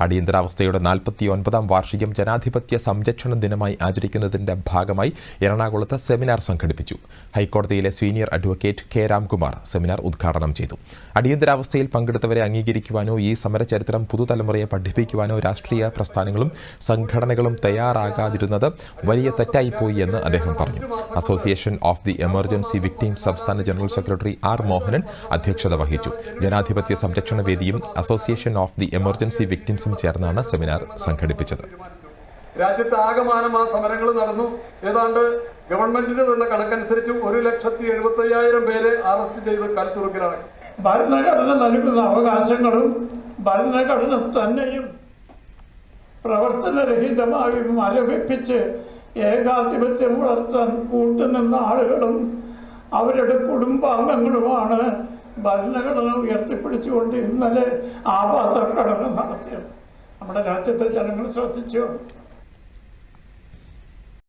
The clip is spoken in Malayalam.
അടിയന്തരാവസ്ഥയുടെ നാൽപ്പത്തി ഒൻപതാം വാർഷികം ജനാധിപത്യ സംരക്ഷണ ദിനമായി ആചരിക്കുന്നതിന്റെ ഭാഗമായി എറണാകുളത്ത് സെമിനാർ സംഘടിപ്പിച്ചു. ഹൈക്കോടതിയിലെ senior advocate K Ramkumar seminar ഉദ്ഘാടനം ചെയ്തു. അടിയന്തരാവസ്ഥയിൽ പങ്കെടുത്തവരെ അംഗീകരിക്കുവാനോ ഈ സമരചരിത്രം പുതുതലമുറയെ പഠിപ്പിക്കുവാനോ രാഷ്ട്രീയ പ്രസ്ഥാനങ്ങളും സംഘടനകളും തയ്യാറാകാതിരുന്നത് വലിയ തെറ്റായിപ്പോയി എന്ന് അദ്ദേഹം പറഞ്ഞു. Association of the emergency victim സംസ്ഥാന ജനറൽ സെക്രട്ടറി ആർ മോഹനൻ അധ്യക്ഷത വഹിച്ചു. ജനാധിപത്യ സംരക്ഷണ വേദിയും അസോസിയേഷൻ ഓഫ് ദി എമർജൻസി വിക്ടിംസും ചേർന്നാണ് സെമിനാർ സംഘടിപ്പിച്ചത്. രാജ്യത്ത് ആകമാനം ആ സമരങ്ങൾ നടന്നു. ഏതാണ്ട് ഗവൺമെന്റിന്റെ തന്നെ കണക്കനുസരിച്ച് ഒരു ലക്ഷത്തി എഴുപത്തി അയ്യായിരം പേരെ അറസ്റ്റ് ചെയ്ത് കൽത്തുറുക്കിലാണ്. ഭരണഘടന നൽകുന്ന അവകാശങ്ങളും ഭരണഘടന തന്നെയും പ്രവർത്തനരഹിതമായി മരവിപ്പിച്ച് ഏകാധിപത്യം വളർത്താൻ കൂട്ടുനിന്ന ആളുകളും അവരുടെ കുടുംബാംഗങ്ങളുമാണ് ഭരണഘടന ഉയർത്തിപ്പിടിച്ചുകൊണ്ട് ഇന്നലെ ആവാസ പ്രകടനം നടത്തിയത്. നമ്മുടെ രാജ്യത്തെ ജനങ്ങൾ ശ്രദ്ധിച്ചു.